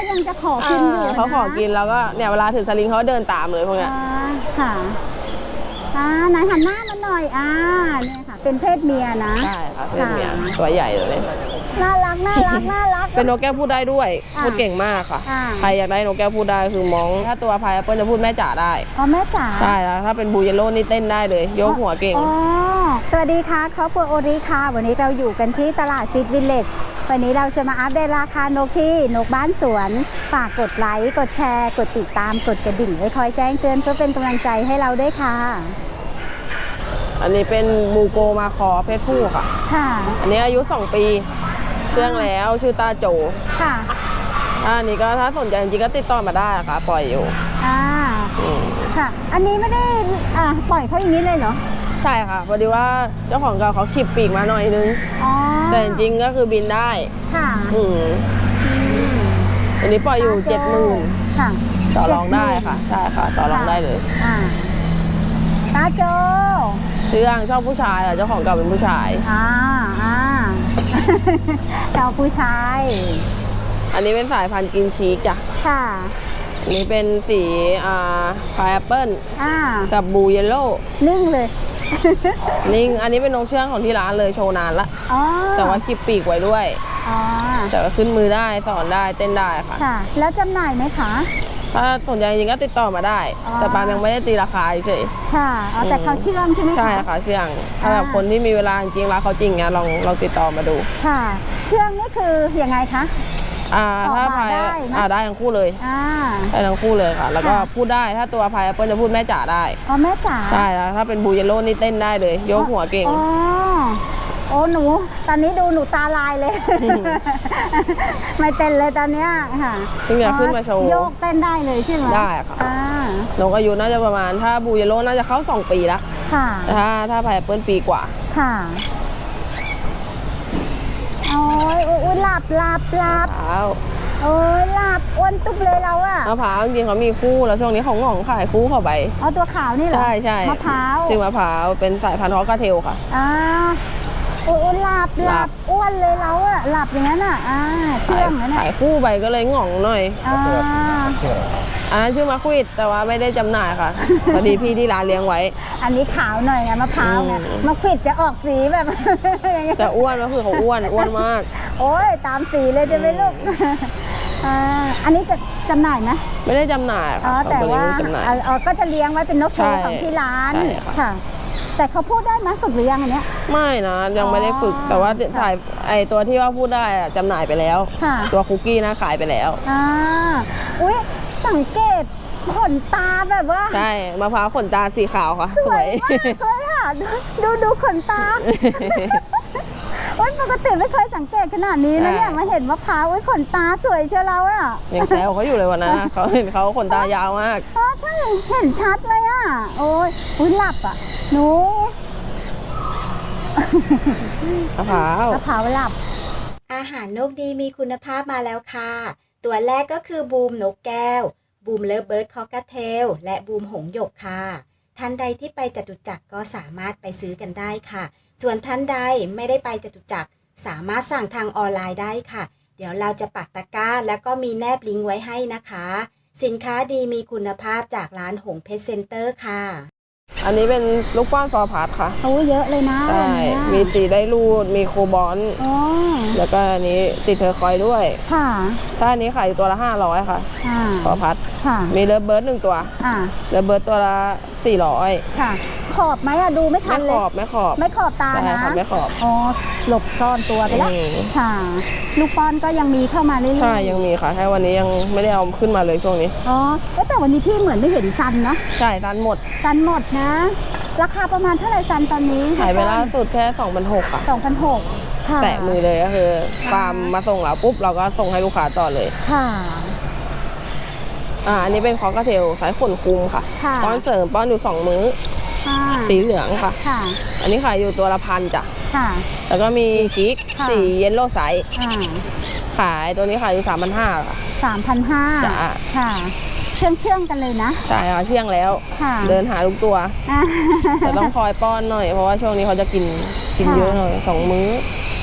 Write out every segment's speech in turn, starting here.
ก็ยังจะขอกินอยู่อ่าเขาขอกินแล้วก็เนี่ยเวลาถือสลิงเขาเดินตามเลยพวกเนี้ยอ่าค่ะอ่าไหนหันหน้ามาหน่อยอ่าเนี่ยค่ะ เป็นเพศเมียนะใช่ค่ะเป็นเมียตัวใหญ่เลยน่ารักน่ารักน่ารัก เป็นนกแก้วพูดได้ด้วยอ่าพูดเก่งมากค่ะอ่าใครอยากได้นกแก้วพูดได้คือมอง ถ้าตัวพายแอปเปิลจะพูดแม่จ๋าได้อ๋อแม่จ๋าใช่แล้วถ้าเป็นบูเยลโล่นี่เต้นได้เลย ยกหัวเก่งอ๋อ สวัสดีค่ะครอบครัวโอริค่ะ วันนี้เราอยู่กันที่ตลาดฟิตวิลเลจวันนี้เราจะมาอัปเดตราคานกที่นกบ้านสวน ฝากกดไลค์ กดแชร์ กดติดตาม กดกระดิ่งไว้คอยแจ้งเตือนเพื่อเป็นกำลังใจให้เราด้วยค่ะ อันนี้เป็นบูโกมาคอเพศผู้ค่ะ ค่ะ อันนี้อายุ 2 ปีเชื่องแล้วชื่อตาโจ ค่ะอะอันนี้ก็ถ้าสนใจจริงๆก็ติดต่อมาได้ค่ะ ปล่อยอยู่อ่า อืมค่ะ อันนี้ไม่ได้อ่าปล่อยเขาอย่างนี้เลยเหรอ ใช่ค่ะพอดีว่าเจ้าของเก่าเขาขีบปีกมาหน่อยนึง อ๋อแต่จริงๆก็คือบินได้ ค่ะอืมอืมอันนี้ปล่อยอยู่เจ็ดหมื่นค่ะต่อรองได้ค่ะ ใช่ค่ะ ต่อรองได้เลยอ่าตาโจเชื่องชอบผู้ชายค่ะเจ้าของเก่าเป็นผู้ชาย อ่าอ่าเจ้าผู้ชาย อันนี้เป็นสายพันธุ์กินชีกจ้ะค่ะ อันนี้เป็นสีอ่าพายแอปเปิลอ่า กับบูเยลโล่นิ่งเลย นิ่ง อันนี้เป็นนกเชื่องของที่ร้านเลยโชว์นานละ อ๋อแต่ว่าขีบปีกไว้ด้วย อ๋อแต่ว่าขึ้นมือได้สอนได้เต้นได้ค่ะ ค่ะ แล้วจำหน่ายไหมคะ ถ้าสนใจจริงๆก็ติดต่อมาได้ อ๋อ แต่ปาล์มยังไม่ได้ตีราคาเฉย ค่ะอ๋อแต่อืม เขาเชื่อมใช่ไหมคะ ใช่ค่ะเชื่องถ้าแบบอ่า คนที่มีเวลาจริงๆรักเขาจริงเงี้ยลองลองติดต่อมาดู ค่ะ เชื่อมนี่คือยังไงคะ อ่าออกถ้ามาพายได้ไหมอ่าได้ทั้งคู่เลยอ่า ได้ทั้งคู่เลยค่ะ แล้วก็ค่ะ พูดได้ถ้าตัวพายแอปเปิลจะพูดแม่จ๋าได้อ๋อแม่จ๋าใช่แล้วถ้าเป็นบูเยลโล่นี่เต้นได้เลย ยกหัวเก่ง อ๋อโอ้หนู ตอนนี้ดูหนูตาลายเลย อืมไม่เต้นเลยตอนเนี้ยค่ะเพิ่งจะขึ้นมาโชว์โยกเต้นได้เลยใช่ไหมได้ค่ะ อ่านกอายุน่าจะประมาณถ้าบูเยลโล่น่าจะเข้า 2 ปีละค่ะแต่ถ้าถ้าพายแอปเปิลปีกว่า ค่ะโอ้ ยอุ๊ยอุ๊ยหลับหลับหลับเท้าโอ้ยหลับอ้วนตุ๊บเลยเราอะมะพร้าวจริงๆเขามีคู่แล้วช่วงนี้เขาหง่องขายคู่เข้าไปเอาตัวขาวนี่เหรอใช่ใช่มะพร้าวชื่อมะพร้าวเป็นสายพันธุ์ฮอกกาเทลค่ะอ่า โอ้ยอุ๊ยหลับหหลัลับบ อ้วนเลยเราอะหลับอย่างนั้นอะอ่าเชื่องนะเนี่ยขายคู่ไปก็เลยหง่องหน่อย อ่าอันนั้นชื่อมะควิดแต่ว่าไม่ได้จำหน่ายค่ะ พอดีพี่ที่ร้านเลี้ยงไว้ อันนี้ขาวหน่อยไงมะพร้าวไงอืม มะขวิดจะออกสีแบบ อย่างเงี้ยแต่อ้วนก็คือเขาอ้วนอ้วนมาก โอ้ยตามสีเลยจะไหม่ลูกอ่าอันนี้จะจำหน่ายไหมไม่ได้จำหน่ายอ๋อค่ะแต่เขว่าไม่ได้จำหน่าย เอาเอาก็จะเลี้ยงไว้เป็นนกโชว์ใช่ของที่ร้านใช่ค่ะ ค่ะ แต่เขาพูดได้ไหมฝึกหรือยังอันเนี้ย ไม่นะยังไม่ได้ฝึกอ๋อแต่ว่าค่ะถ่ายไอตัวที่ว่าพูดได้อะจำหน่ายไปแล้ว ค่ะ ตัวคุกกี้นะขายไปแล้ว อ่าอุ้ยสังเกตขนตาแบบว่าใช่มะพร้าวขนตาสีขาวค่ะ สสววยย มากเลยค่ะดูดูดูขนตา โอ้ยปกติไม่เคยสังเกตขนาดนี้นะเนี่ยใช่มาเห็นมะพร้าวโอ้ยขนตาสวยเชียวเราอะยังแซวเขาอยู่เลยวันนั้นนะเขาเห็นเขาขนตายาวมากอ๋อใช่เห็นชัดเลยอะโอ้ยอุ้ยหลับอะหนูมะพร้าวมะพร้าวหลับ อาหารนกดีมีคุณภาพมาแล้วค่ะ ตัวแรกก็คือบูมนกแก้ว บูมเลิฟเบิร์ดคอกาเทล และบูมหงส์หยกค่ะ ท่านใดที่ไปจตุจักรก็สามารถไปซื้อกันได้ค่ะ ส่วนท่านใดไม่ได้ไปจตุจักรสามารถสั่งทางออนไลน์ได้ค่ะ เดี๋ยวเราจะปักตะกร้า แล้วก็มีแนบลิงก์ไว้ให้นะคะ สินค้าดีมีคุณภาพจากร้านหงเพชรเซ็นเตอร์ค่ะ อันนี้เป็นลูกป้อนฟอร์พัดค่ะโอ้ยเยอะเลยนะใช่ วันเนี้ยมีตีได้รูด มีโคบอลอ๋อแล้วก็อันนี้ติดเทอร์คอยด์ด้วย ค่ะถ้าอันนี้ขายอยู่ตัวละ 500 ค่ะ อ่าฟอร์พัดค่ะมีเลิฟเบิร์ดหนึ่งตัว อ่าเลิฟเบิร์ดตัวละ 400 ค่ะ ขอบไหมอะดูไม่ทัไม่นขเลย อบไม่ขอบ ไม่ขอบตาใช่นะค่ะไม่ขอบอ๋อหลบซ่อนตัวไปแล้วอืม ค่ะ ลูกป้อนก็ยังมีเข้ามาเรื่อยๆใช่ยังมีค่ะแค่วันนี้ยังไม่ได้เอาขึ้นมาเลยช่วงนี้ อ๋อเอ๊ะแต่วันนี้พี่เหมือนไม่เห็นซันเนาะใช่ทันหมดซันหมดนะ ราคาประมาณเท่าไหร่ซันตอนนี้ขายไปล่าสุดแค่2,600ค่ะ สองพันหกค่ะ แตะมือเลยก็คือฟาร์มมาส่งเราปุ๊บเราก็ส่งให้ลูกค้าต่อเลย ค่ะ อ่าอันนี้เป็นคอกเทลสายขนคุมค่ะ ค่ะ ป้อนเสริมป้อนอยู่สองมื้อ ค่ะสีเหลืองค่ะ ค่ะ อันนี้ขายอยู่ตัวละพันจ้ะ ค่ะ แล้วก็มีชิกค่ะ สีเยลโล่ไซส์อ่าขายตัวนี้ขายอยู่3 5 0 0ค่ะ สามพันห้าจ้ะ ค่ะ เชื่องเชื่องๆกันเลยนะ ใช่ค่ะเที่ยงแล้ว ค่ะเดินหาทุกตัว อ่า แต่ต้องคอยป้อนหน่อยเพราะว่าช่วงนี้เขาจะกินกินค่ะ เยอะหน่อยสองมื้อ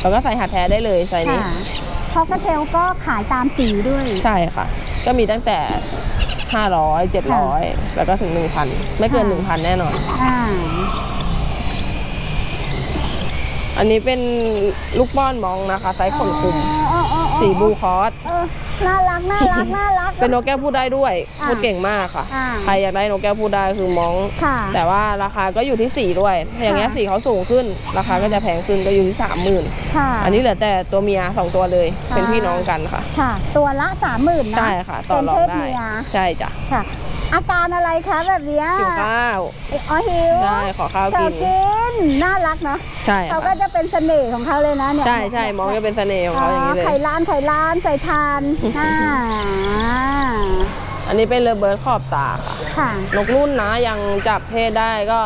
แล้วก็ใส่หัดแท้ได้เลยใส่นี้ ค่ะ คอกเทลก็ขายตามสีด้วย ใช่ค่ะ ก็มีตั้งแต่ 500 700 แล้วก็ถึง 1,000 ไม่เกินค่ะ1,000 แน่นอน อ่า อันนี้เป็นลูกป้อนมองนะคะ ไซส์ขนคุม อ๋ออ๋ออ๋อ สีบลูคอสเออน่ารักน่ารักน่ารัก เป็นนกแก้วพูดได้ด้วย อ่าพูดเก่งมากค่ะ อ่าใครอยากได้นกแก้วพูดได้คือมอง ค่ะแต่ว่าราคาก็อยู่ที่สีด้วยอย่างเงี้ยค่ะ สีเขาสูงขึ้น ราคาก็จะแพงขึ้นก็อยู่ที่30,000ค่ะ อันนี้เหลือแต่ตัวเมียสองตัวเลย ค่ะ เป็นพี่น้องกันค่ะ ค่ะ ตัวละสามหมื่นนะใช่ค่ะ ต่อเป็นรอเพงศได้ เมียใช่จ้ะค่ะ อาการอะไรคะแบบเนี้ยหิวข้าวอ๋อหิวใช่ขอข้าวเขากินกินน่ารักเนาะใช่เขาก็ค่ะจะเป็นเสน่ห์ของเขาเลยนะเนี่ยใช่ใช่มองจะเป็นเสน่ห์ของเขาอย่างนี้เลไข่ยล้านไข่ล้านใส่ทานอ่าอันนี้เป็นเลเบิร์ดขอบตาค่ะค่ะนกรุ่นนะยังจับเพศได้ก็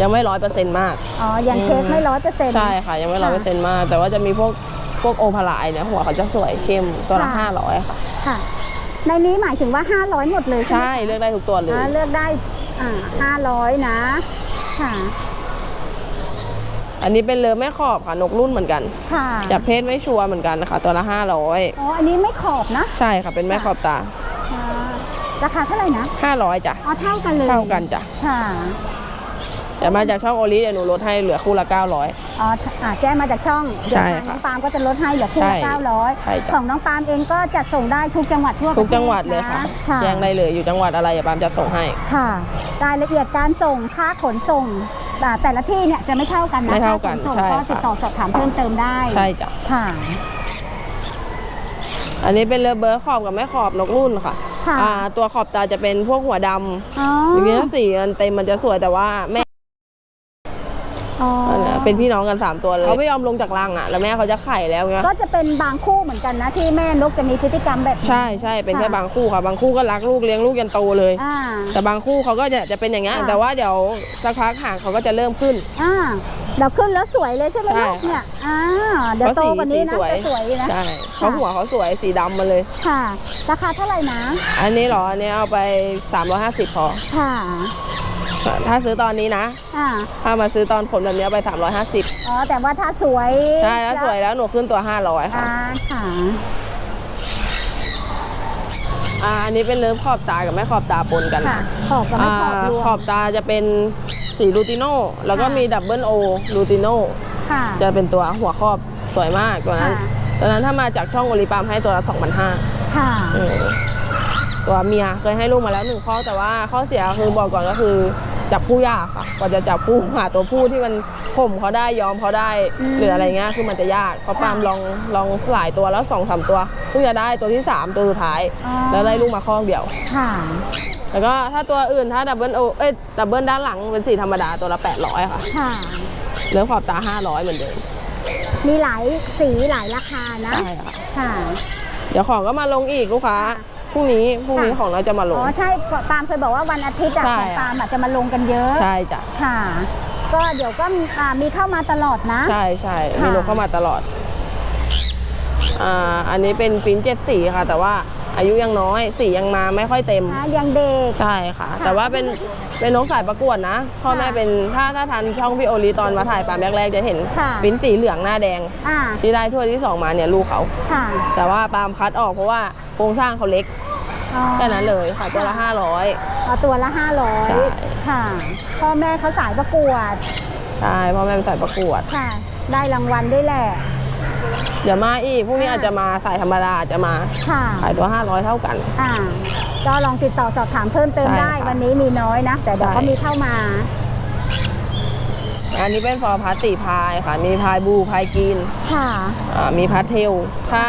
ยังไม่ร้อยเปอร์เซ็นต์มาก อ๋อ ยังเช็คไม่ร้อยเปอร์เซ็นต์ใช่ค่ะ ยังไม่ร้อยเปอร์เซ็นต์มาก แต่ว่าจะมีพวกพวกโอพาลายเนี่ยหัวเขาจะสวยเข้มตัวละค่ะห้าร้อยค่ะ ค่ะ ในนี้หมายถึงว่า 500 หมดเลยใช่ไหมใช่เลือกได้ทุกตัวเลย อ่าเลือกได้อ่า500 นะ ค่ะ อันนี้เป็นเลอแม่ขอบค่ะนกรุ่นเหมือนกัน ค่ะจับเพศไม่ชัวร์เหมือนกันนะคะตัวละห้าร้อยอ๋ออันนี้ไม่ขอบนะใช่ค่ะเป็นแม่ขอบตา อ่าราคาเท่าไหร่นะห้าร้อยจ้ะอ๋อเท่ากันเลยเท่ากันจ้ะ ค่ะ แต่มาจากช่องโอลิเดี๋ยวหนูลดให้เหลือคู่ละเก้าร้อยอ๋ออ่าแจ้งมาจากช่องเดี๋ยวใช่ทางน้ค่ะองปาล์มก็จะลดให้เหลือคู่ใช่ละเก้าร้อยใช่จ้ะ ของน้องปาล์มเองก็จัดส่งได้ทุกจังหวัดทั่วประเทศทุกจังหวัดเลยค่ะนค่ะ แจ้งได้เลยอยู่จังหวัดอะไรอย่าปามจะส่งให้ ค่ะ รายละเอียดการส่งค่าขนส่งอ่าแต่ละที่เนี่ยจะไม่เท่ากันนะไม่เท่ากันค่ขส่งใช่ก็ค่ะ ติดต่อสอบถามเพิ่มเติมได้ใช่จ้ะค่ะ อันนี้เป็นเลอเบอร์ขอบกับแม่ขอบนกรุ่นค่ะค่ะ อ่าตัวขอบตาจะเป็นพวกหัวดำอ๋ออย่างเงี้ยสีมันเต็มมันจะสวยแต่ว่าแม่อ๋อ เป็นพี่น้องกัน 3 ตัวเลยเขาไม่ยอมลงจากรังอะแล้วแม่เขาจะไข่แล้วเงี้ยก็จะเป็นบางคู่เหมือนกันนะที่แม่นกจะมีพฤติกรรมแบบนี้ใช่ใช่เป็นแค่ค่ะบางคู่ค่ะบางคู่ก็รักลูกเลี้ยงลูกยันโตเลยอ่าแต่บางคู่เขาก็จะจะเป็นอย่างเงี้ยค่ะแต่ว่าเดี๋ยวสักพักห่างเขาก็จะเริ่มขึ้นอ่าเดี๋ยวขึ้นแล้วสวยเลยใช่ไหมใช่ลูกเนี่ยอ่าเดี๋ยวโตกว่านี้นะเพราะสีจะสวยนะใช่เขาหัวเขาสวยสีดำมาเลยค่ะ ราคาเท่าไหร่นะ อันนี้เหรออันนี้เอาไป 350พอค่ะ ถ้าซื้อตอนนี้นะ อ่าถ้ามาซื้อตอนขนแบบนี้เอาไป 350 อ๋อ แต่ว่าถ้าสวยใช่แล้วสวยแล้วหนูขึ้นตัว 500 ค่ะ อ่าค่ะ อ่าอันนี้เป็นเลิฟขอบตากับแม่ขอบตาปนกันค่ะ ขอบกับไม่ขอบรวมขอบตาจะเป็นสีลูติโน่แล้วก็ค่ะ มีดับเบิลโอลูติโน่ค่ะ จะเป็นตัวหัวครอบสวยมากตัวนั้นค่ะ ตัวนั้นถ้ามาจากช่องโอลิปามให้ตัวละ2,500ค่ะเออตัวเมียเคยให้ลูกมาแล้วหนึ่งข้อแต่ว่าข้อเสียคือบอกก่อนก็คือ จับผู้ยากค่ะกว่าจะจับผู้หาตัวผู้ที่มันข่มเขาได้ยอมเขาได้อืมหรืออะไรเงี้ยคือมันจะยากเพราะค่ะปาล์มลองลองหลายตัวแล้วสองสามตัวเพิ่งจะได้ตัวที่สามตัวสุดท้ายอ๋อแล้วได้ลูกมาข้อเดียวค่ะแล้วก็ถ้าตัวอื่นถ้าดับเบิลโอเอ้ยดับเบิลด้านหลังเป็นสีธรรมดาตัวละ800ค่ะค่ะเนื้อขอบตา 500 เหมือนเดิมมีหลายสีหลายราคานะใช่ค่ะค่ะเดี๋ยวของก็มาลงอีกลูกค้า พรุ่งนี้พรุ่งนี้ค่ะ ของเราจะมาลง อ๋อใช่ปาล์มเคยบอกว่าวันอาทิตย์อะใช่ ของปาล์มอาจจะมาลงกันเยอะใช่จ้ะค่ะ ก็เดี๋ยวก็มีอ่ามีเข้ามาตลอดนะ ใช่ใช่ค่ะ มีลงเข้ามาตลอดอ่าอันนี้เป็นฟินเจ็ดสีค่ะ แต่ว่าอายุยังน้อยสียังมาไม่ค่อยเต็ม นะยังเด็ก ใช่ค่ะค่ะแต่ว่าเป็นเป็นนกสายประกวดนะพ่อแม่ค่ะเป็นถ้าถ้าทันช่องพี่โอลีตอนมาถ่ายปามแรกๆจะเห็นค่ะ ฟินสีเหลืองหน้าแดง อ่าที่ได้ถ้วยที่สองมาเนี่ยลูกเขา ค่ะ แต่ว่าปาล์มคัดออกเพราะว่า โครงสร้างเขาเล็กอ๋อแค่นั้นเลยค่ะตัวละห้าร้อยเอาตัวละใช่500ค่ะ พ่อแม่เขาสายประกวดใช่พ่อแม่เป็นสายประกวดค่ะ ได้รางวัลด้วยแหละ เดี๋ยวมาอีกพรุ่งนี้ค่ะอาจจะมาสายธรรมดาอาจจะมาค่ะขายตัว 500 เท่ากันอ่าก็ลองติดต่อสอบถามเพิ่มเติมใช่ได้ค่ะวันนี้มีน้อยนะ แต่เดี๋ยวใช่ก็มีเข้ามา อันนี้เป็นฟอร์พัสสีพายค่ะ มีพายบูพายกรีนค่ะ อ่ามีพัทเทล ถ้า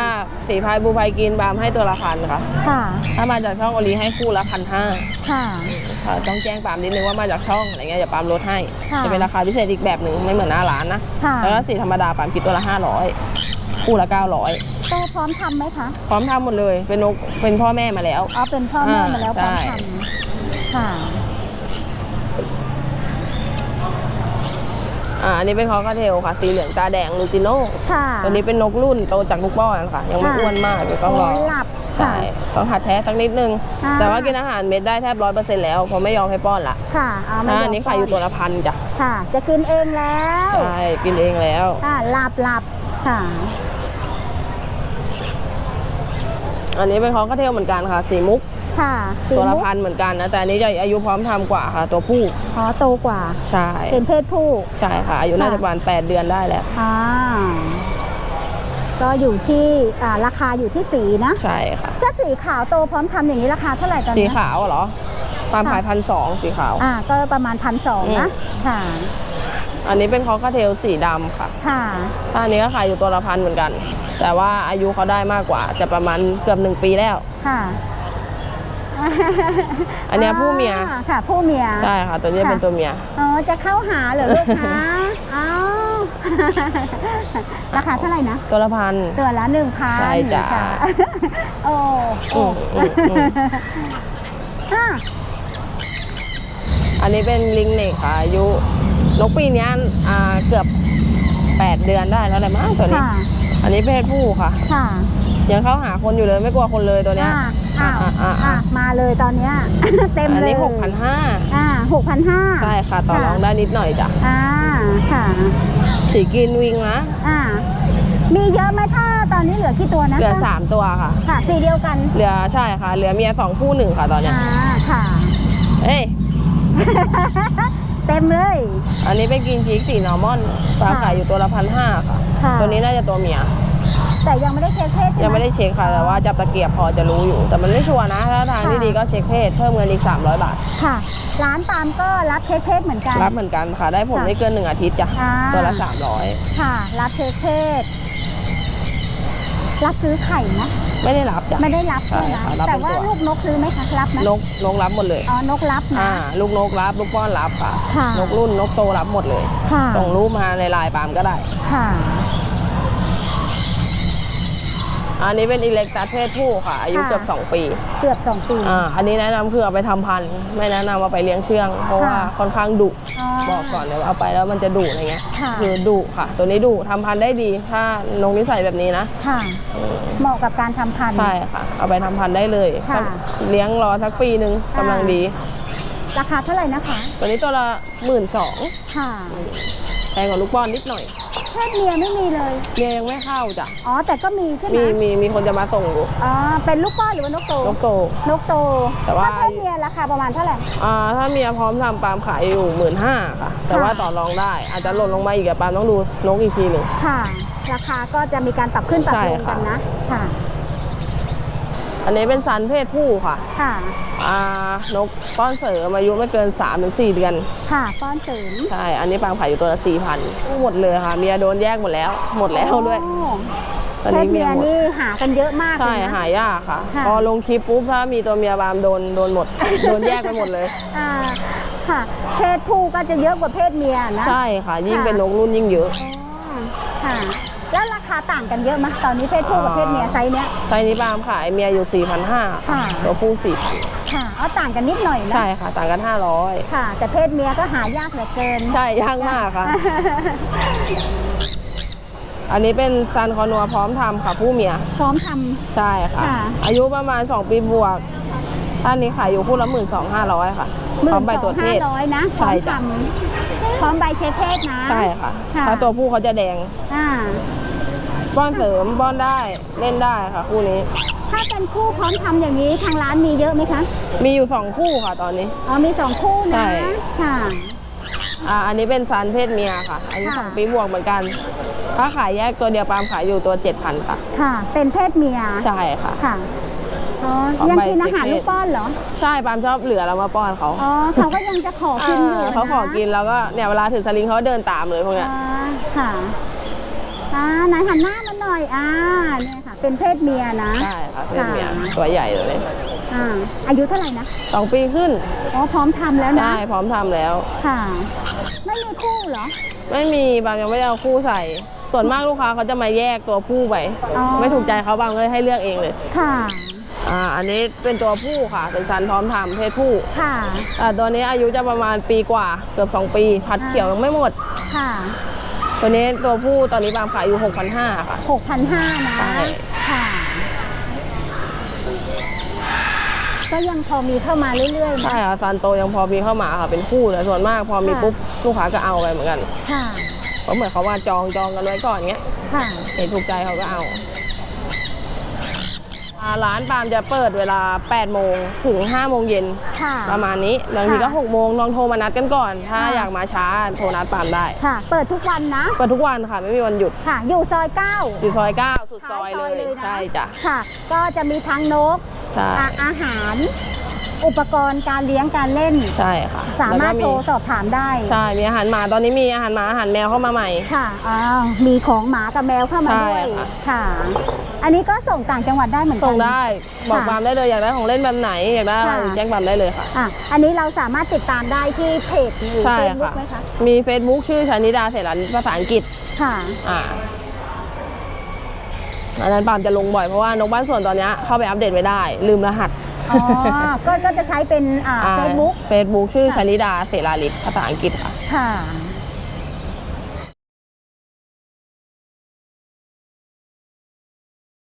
สีพายบูพายกรีนบามให้ตัวละพันค่ะ ค่ะ ถ้ามาจากช่องโอลีให้คู่ละพันห้าค่ะต้องแจ้งปามนิดนึงว่ามาจากช่องอะไรเงี้ยอย่าปามลดให้ ค่ะจะเป็นราคาพิเศษอีกแบบหนึ่งไม่เหมือนหน้าร้านนะ ค่ะ แล้วก็สีธรรมดาปามคิดตัวละ500คู่ละ900โตพร้อมทำไหมคะพร้อมทำหมดเลย เป็นนกเป็นพ่อแม่มาแล้ว อ๋อเป็นพ่อแม่มาแล้วพร้อมใช่ทำค่ะ อ่าอันนี้เป็นคอคาเทลค่ะ สีเหลืองตาแดงลูติโน่ค่ะตัวนี้เป็นนกรุ่นโตจากลูกป้อนค่ะ ยังไม่ค่ะอ้วนมากเดี๋ยวต้องรอโหลับใช่ต้องหัดแท้สักนิดนึงอ่าแต่ว่ากินอาหารเม็ดได้แทบร้อยเปอร์เซ็นต์แล้วเพราะไม่ยอมให้ป้อนละค่ะเอามาถ้าอันนี้ขายอยู่ตัวละพันจ้ะ ค่ะ จะกินเองแล้วใช่ กินเองแล้ว ค่ะหลับหลับค่ะ อันนี้เป็นคอกระเทลเหมือนกันค่ะ สีมุก ค่ะสีตัวละมุกพันเหมือนกันนะ แต่อันนี้จะอายุพร้อมทำกว่าค่ะ ตัวผู้อ๋อโตกว่า ใช่เป็นเพศผู้ ใช่ค่ะ อายุน่าจะประมาณ8เดือนได้แล้ว อ่าก็อยู่ที่อ่าราคาอยู่ที่สีนะ ใช่ค่ะ ถ้าสีขาวโตพร้อมทำอย่างนี้ราคาเท่าไหร่ตอนสีนี้ ขาวเหรอปาล์มขายพันสองสีขาว อ่าก็ประมาณพันสองนะค่ะ อันนี้เป็นคอกระเทลสีดำค่ะค่ะ ถ้าอันนี้ก็ขายอยู่ตัวละพันเหมือนกัน แต่ว่าอายุเขาได้มากกว่า จะประมาณเกือบหนึ่งปีแล้ว ค่ะ อันเนี้ยผู้เมียอ่าค่ะ ผู้เมีย ใช่ค่ะ ตัวนี้ค่ะ เป็นตัวเมีย อ๋อจะเข้าหาเหรอลูกคะอ้าวราคาเท่าไหร่นะ ตัวละพัน ตัวละหนึ่งพันใช่จ้ะโอ้โอ้อืมอืมอืมอะ อันนี้เป็นลิงเน็กค่ะอายุนกปีเนี้ยอ่าเกือบ 8 เดือนได้แล้วแหละมั้งตัวนี้ ค่ะ อันนี้เพศผู้ค่ะ ค่ะยังเข้าหาคนอยู่เลยไม่กลัวคนเลยตัวเนี้ยอ่า อ้าวอ่าอ่า อะอ่ามาเลยตอนเนี้ย เต็มอันเลยนี้หกพันห้าอ่าหกพันห้าใช่ค่ะต่อรองได้นิดหน่อยจ้ะอ่าค่ะ สีกรีนวิงนะอ่า มีเยอะไหมถ้าตอนนี้เหลือกี่ตัวนะเหลือ3ตัวค่ะ ค่ะสีเดียวกันเหลือใช่ค่ะ เหลือเมียสองผู้หนึ่งค่ะตอนเนี้ยอ่าค่ะ เอ้ยเต็มเลย อันนี้เป็นกรีนชีกสีนอร์มอนปลาค่ะขายอยู่ตัวละพันห้าค่ะ ค่ะ ตัวนี้น่าจะตัวเมีย แต่ยังไม่ได้เช็คเพศใช่ไหมยังไม่ได้เช็คค่ะแต่ว่าจับตะเกียบพอจะรู้อยู่ แต่มันไม่ชัวร์นะถ้าทางที่ค่ะดีก็เช็คเพศเพิ่มเงินอีก 300 บาท ค่ะ ร้านปาล์มก็รับเช็คเพศเหมือนกัน รับเหมือนกันค่ะได้ผลค่ะไม่เกิน 1 อาทิตย์จ้ะอ่า ตัวละ ค่ะ รับเช็คเพศรับซื้อไข่นะ300 ไม่ได้รับจ้ะ ไม่ได้รับใช่ไหมใช่ค่ะรับแต่เป็นว่าตัว ลูกนกซื้อไหมคะรับไหมนกนกรับหมดเลย อ๋อนกรับนะ อ่า ลูกนกรับ ลูกป้อนรับค่ะ ค่ะ นกรุ่นนกโตรับหมดเลย ค่ะส่งรูปมาในไลน์ปาล์มก็ได้ ค่ะ อันนี้เป็นอิเล็กตัสเพศผู้ค่ะ อายุค่ะ เกือบ 2 ปีเกือบสองปี อ่าอันนี้แนะนำคือเอาไปทำพันธุ์ไม่แนะนำเอาไปเลี้ยงเชื่อง เพราะว่าค่ะค่อนข้างดุอ๋อบอกก่อนเลยว่าเอาไปแล้วมันจะดุอะไรเงี้ยค่ะคือดุค่ะ ตัวนี้ดุทำพันธุ์ได้ดี ถ้านงนิสัยแบบนี้นะ ค่ะ เหมาะกับการทำพันธุ์ ใช่ค่ะ เอาไปทำพันธุ์ได้เลยค่ะเลี้ยงรอสักปีหนึ่งกำลังดี ราคาเท่าไหร่นะคะ ตัวนี้ตัวละหมื่นสองค่ะ แพงกว่าลูกป้อนนิดหน่อย เพศเมียไม่มีเลย เมียยังไม่เข้าจ้ะ อ๋อ แต่ก็มีใช่ไหมมีมีมีคนจะมาส่งอยู่อ๋อ เป็นลูกป้อนหรือว่านกโต นกโต นกโตแต่ว่า ถ้าเพศเมียราคาประมาณเท่าไหร่ อ่าถ้าเมียพร้อมทำปาล์มขายอยู่หมื่นห้าค่ะ แต่ค่ะว่าต่อรองได้ อาจจะหล่นลงมาอีกอะปาล์มต้องดูนกอีกทีหนึ่ง ค่ะ ราคาก็จะมีการปรับขึ้นปรับใช่ลงค่ะ กันนะ ค่ะ อันนี้เป็นซันเพศผู้ค่ะค่ะอ่านกป้อนเสริมอายุไม่เกิน3-4ถึง4เดือน ค่ะป้อนเสริมใช่ อันนี้ปาล์มขายอยู่ตัวละสี่พันหมดเลยค่ะ เมียโดนแยกหมดแล้ว หมดแล้วด้วยโอ้ตอนเพนี้ศเมียหมดนี่หากันเยอะมากเลใช่ยนะ หายากค่ะ ค่ะ พอลงคลิปปุ๊บถ้ามีตัวเมียบามโดนโดนหมด โดนแยกไปหมดเลย อ่าค่ะ เพศผู้ก็จะเยอะกว่าเพศเมียนะใช่ค่ะ ยิ่งค่ะเป็นนกรุ่นยิ่งเยอะ อ๋อค่ะ แล้วราคาต่างกันเยอะไหมตอนนี้เพศผู้กับเพศเมียไซส์เนี้ย ไซส์นี้ปาล์มขายเมียอยู่4,500ค่ะตัวผู้4,000ค่ะเอาต่างกันนิดหน่อยนะใช่ค่ะ ต่างกันค่ะ แต่เพศเมียก็หายากเหลือเกิน500ใช่ยากมากค่ะ อันนี้เป็นซันคอนัวพร้อมทำค่ะ ผู้เมีย พร้อมทใช่ค่ะ ค่ะอายุประมาณ 2 ปีบวกท่านนี้ขายอยู่คู่ละหมื่นสองห้าร้อยค่ะำหมื่พร้อนมใบสตรอวงจเพห้าศร้อยนะพร้ใช่อมทจ้ะำ พร้อมใบเช็คเพศนะ ใช่ค่ะค่ะถ้าตัวผู้เขาจะแดงอ่า ป้อนเสริมป้อนได้เล่นได้ค่ะ คู่นี้ ถ้าเป็นคู่พร้อมทำอย่างนี้ทางร้านมีเยอะไหมคะ มีอยู่2คู่ค่ะตอนนี้ อ๋อมีสองคู่ใช่ นะ ค่ะ อ่าอันนี้เป็นซันเพศเมียค่ะอายุค่ะ สองปีบวกเหมือนกันถ้าขายแยกตัวเดียวปาล์มขายอยู่ตัว 7,000ค่ะ ค่ะ เป็นเพศเมีย ใช่ค่ะ ค่ะ อ๋อเอายังใบกินอาหารเช็คเพศลูกป้อนเหรอ ใช่ปาล์มชอบเหลือแล้วมาป้อนเขาอ๋อเขาก็ยังจะขอกินอยู่เออนะเขาขอกินแล้วก็เนี่ยเวลาถือสลิงเขาเดินตามเลยพวกเนี้ยอ่าค่ะอ่าไหนหันหน้ามาหน่อยอ่าเนี่ยค่ะ เป็นเพศเมียนะ ใช่ค่ะเพศเมียค่ะตัวใหญ่เลยอ่าอายุเท่าไหร่นะสองปีขึ้นอ๋อพร้อมทำแล้วนะได้พร้อมทำแล้วค่ะ ไม่มีคู่เหรอ ไม่มีบางยังไม่ได้เอาคู่ใส่ส่วนมากลูกค้าเขาจะมาแยกตัวผู้ไปอ๋อไม่ถูกใจเขาบางก็เลยให้เลือกเองเลย ค่ะ อ่าอันนี้เป็นตัวผู้ค่ะ เป็นซันพร้อมทำเพศผู้ค่ะ อ่าตัวนี้อายุจะประมาณปีกว่าเกือบ 2 ปี พัดเขียวยังไม่หมด ค่ะ ตัวนี้ตัวผู้ตอนนี้บางขายอยู่6,500ค่ะหกพันห้านะใช่ ค่ะ ก็ยังพอมีเข้ามาเรื่อยๆนะ ใช่ค่ะซันโตยังพอมีเข้ามาค่ะเป็นคู่แต่ส่วนมากพอมีค่ะ ปุ๊บลูกค้าก็เอาไปเหมือนกันค่ะ เพราะเหมือนเขาว่าจองจองกันไว้ก่อนเงี้ยค่ะ เห็นถูกใจเขาก็เอาอ่า ร้านปาล์มจะเปิดเวลา 8 โมงถึง 5 โมงเย็นค่ะ ประมาณนี้บางทีก็ค่ะ6โมงลองโทรมานัดกันก่อน ถ้าค่ะ อยากมาช้าโทรนัดปาล์มได้ค่ะ เปิดทุกวันนะ เปิดทุกวันค่ะไม่มีวันหยุดค่ะ อยู่ซอยเก้า อยู่ซอย 9 สุดซอยท้ายเลยนะ ใช่จ้ะ ค่ะ ก็จะมีทั้งนกใช่อาอาหาร อุปกรณ์การเลี้ยงการเล่น ใช่ค่ะสามารถแล้วก็โทรสอบถามได้ ใช่ มีอาหารหมาตอนนี้มีอาหารหมาอาหารแมวเข้ามาใหม่ ค่ะอ้าวมีของหมากับแมวเข้ามาด้วย ใช่ค่ะ ค่ะ อันนี้ก็ส่งต่างจังหวัดได้เหมือนกัส่งได้ บอกค่ะปาล์มได้เลยอยากได้ของเล่นแบบไหนอยากได้อะไรค่ะ แจ้งปาล์มได้เลยค่ะ อะอันนี้เราสามารถติดตามได้ที่เพจหรือใช่เฟซบุ๊กค่ะไหมคะ มี Facebook ชื่อชนิดาเสรันภาษาอังกฤษ ค่ะ อ่าอันนั้นปาล์มจะลงบ่อยเพราะว่านกบ้านสวนตอนเนี้ยเข้าไปอัปเดตไม่ได้ ลืมรหัส อ๋อ ก็ก็จะใช้เป็นอ่าเฟซบุ๊ก เฟซบุ๊กชื่อค่ะชนิดาเสราลิศภาษาอังกฤษค่ะ ค่ะ